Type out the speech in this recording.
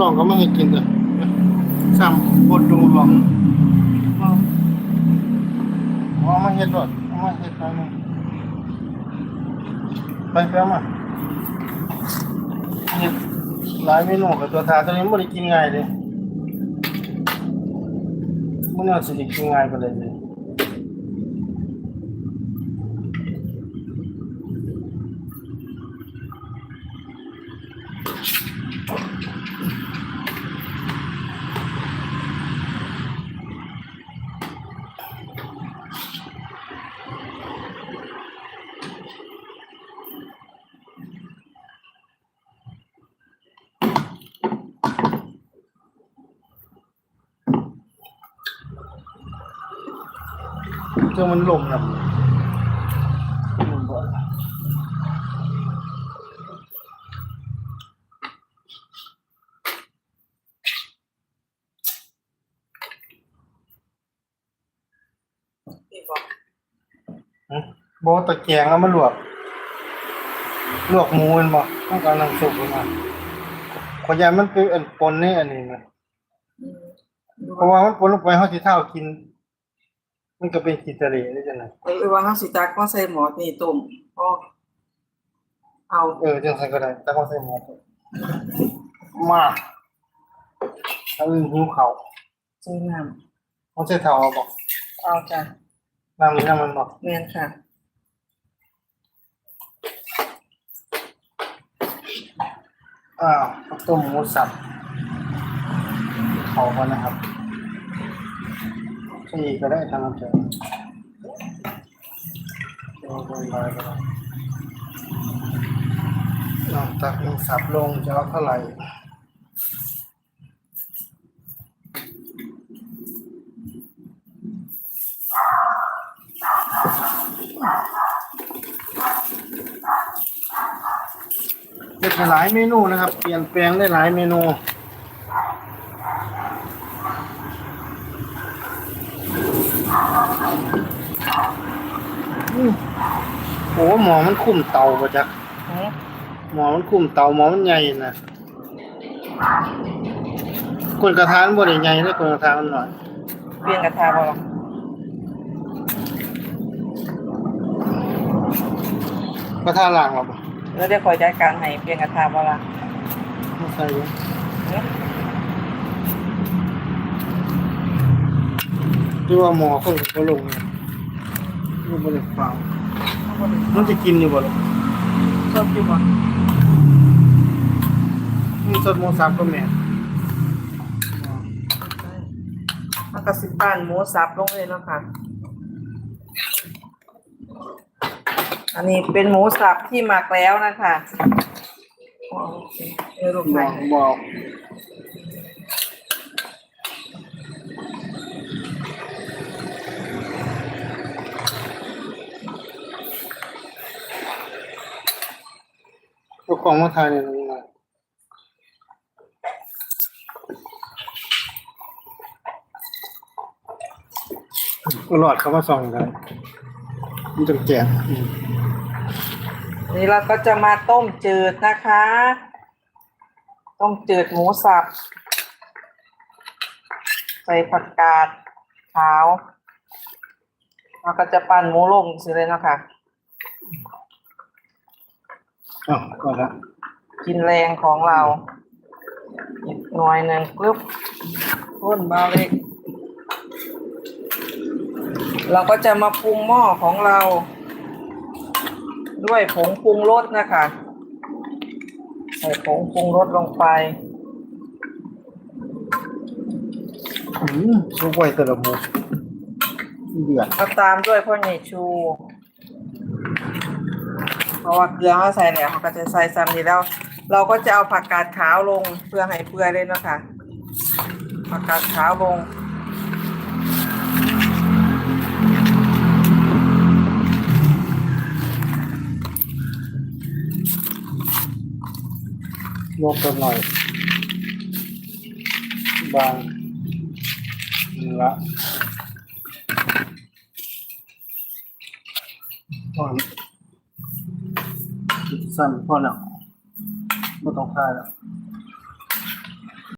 ลองก็ไม่ให้กินเลยซ้ำบดดูลองเอามาเฮ็ดรถเอามาเฮ็ดไปนึ่งไปเพื่อมาเฮ็ดหลายเมนูกับตัวทาตัวนี้ไม่ได้กินง่ายเลยมันน่าสิได้กินง่ายไปเลยเลย เจอมันลมนะลมบ่อยฮะบ่ตะแกรงแล้วมันลวก ลวกหมูแมันบ่ต้องการน้ำซุปมันมาขอยามันเป็นอันปนนี่อันนี้นะเพราะว่ามันปนลงไปเฮาสิเท่ากิน มันก็เป็นขี้ทะเลได้จังได๋เออว่าเฮาสิตักมาใส่หมอนี่ต้มพอเอาเออจังซั่นก็ได้แต่ว่าใส่หมอเถอะมาถ้าหิวข้าใส่น้บ่ใส่เท่าเอาบ่ำเอาจ้ะน้ำนี่น้ำมันบ่แม่นค่ะอ้าวข้าวต้มหมูสับเขากันนะครับ ใช่ก็ได้ทางนั้นเถอะเองไปก็ได้เอาตักหมูสับลงจะเอาเท่าไหร่เด็ดหลายเมนูนะครับ เปลี่ยนแปลงได้หลายเมนูอืม โอ้หมอมันคุ้มเตาปะจ๊ะหือหมอมันคุ้มเตาหมอมันใหญ่นะคนกระทานบ่ได้ใหญ่เลยคนกระทานมันหน่อยเปลี่ยนกระทะบ่ล่ะกระทานล่างหรอบ่แล้วเดี๋ยวคอยจัดการให้เปลี่ยนกระทะบ่ล่ะไม่ใช่ เยอะหือที่ว่าหมอคนก็ลงเนี่ยมันบ่ได้ฟังมันจะกินอยู่บ่ล่ะชอบอยู่บ่มีสดหมูสับก็แม่นมันก็สิปั้นหมูสับลงเลยเนาะค่ะ อันนี้เป็นหมูสับที่หมักแล้วนะคะอ๋อโอเคเออลูกบไม้อกบอก เจ้าของมาทายเนี่ยนมาก็หลอดเขามาส่องกันมันจังแจกอืมนี่เราก็จะมาต้มจืดนะคะ ต้มจืดหมูสับ ใส่ผักกาดขาวเราก็จะปั่นหมูลงสิเลยเนาะคะ อ้าวก็ละกินแรงของเราอีกหน่อยหนึ่งกรึบพ่นเบาเล็ก เราก็จะมาปรุงหม้อของเรา ด้วยผงปรุงรสนะคะใส่ผงปรุงรสลงไปอืมลูกไว้แต่ละหมูเดือดก็ตามด้วยพ่อใหญ่ชู เพราะว่าเกลือเขาใส่แล้วเขาก็จะใส่ซ้ำนี้แล้ว เราก็จะเอาผักกาดขาวลงเพื่อให้เปื่อยเลยเนาะคะผักกาดขาวลงลวกกันหน่อยบางเนื้อพอ สั้นพอแล้วไม่ต้องคายแล้ว